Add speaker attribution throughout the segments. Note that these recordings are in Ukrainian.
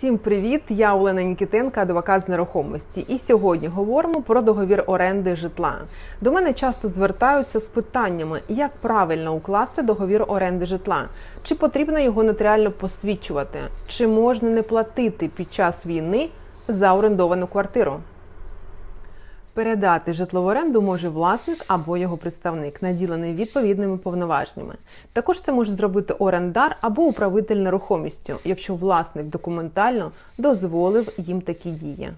Speaker 1: Всім привіт! Я Олена Нікітенка, адвокат з нерухомості. І сьогодні говоримо про договір оренди житла. До мене часто звертаються з питаннями, як правильно укласти договір оренди житла, чи потрібно його нотаріально посвідчувати, чи можна не платити під час війни за орендовану квартиру. Передати житло в оренду може власник або його представник, наділений відповідними повноваженнями. Також це може зробити орендар або управитель нерухомістю, якщо власник документально дозволив їм такі дії.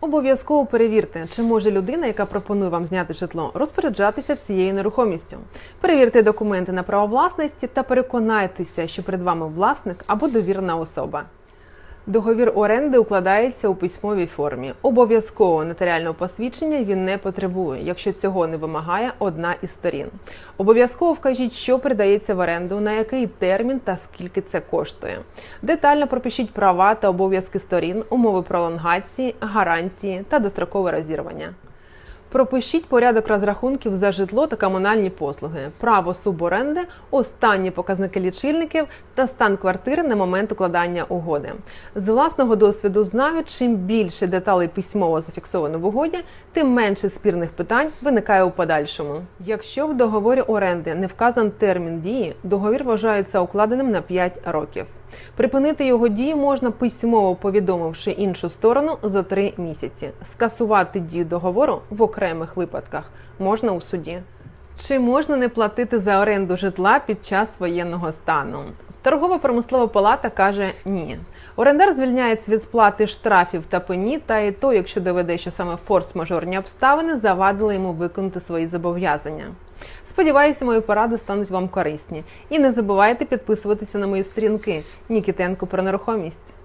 Speaker 1: Обов'язково перевірте, чи може людина, яка пропонує вам зняти житло, розпоряджатися цією нерухомістю. Перевірте документи на право власності та переконайтеся, що перед вами власник або довірена особа. Договір оренди укладається у письмовій формі. Обов'язково нотаріального посвідчення він не потребує, якщо цього не вимагає одна із сторін. Обов'язково вкажіть, що передається в оренду, на який термін та скільки це коштує. Детально пропишіть права та обов'язки сторін, умови пролонгації, гарантії та дострокове розірвання. Пропишіть порядок розрахунків за житло та комунальні послуги, право суборенди, останні показники лічильників та стан квартири на момент укладання угоди. З власного досвіду знаю, чим більше деталей письмово зафіксовано в угоді, тим менше спірних питань виникає у подальшому. Якщо в договорі оренди не вказан термін дії, договір вважається укладеним на 5 років. Припинити його дію можна письмово повідомивши іншу сторону за три місяці. Скасувати дію договору в окремих випадках можна у суді. Чи можна не платити за оренду житла під час воєнного стану? Торгово-промислова палата каже ні. Орендар звільняється від сплати штрафів та пені, та і то, якщо доведе, що саме форс-мажорні обставини завадили йому виконати свої зобов'язання. Сподіваюся, мої поради стануть вам корисні. І не забувайте підписуватися на мої сторінки Нікітенко про нерухомість.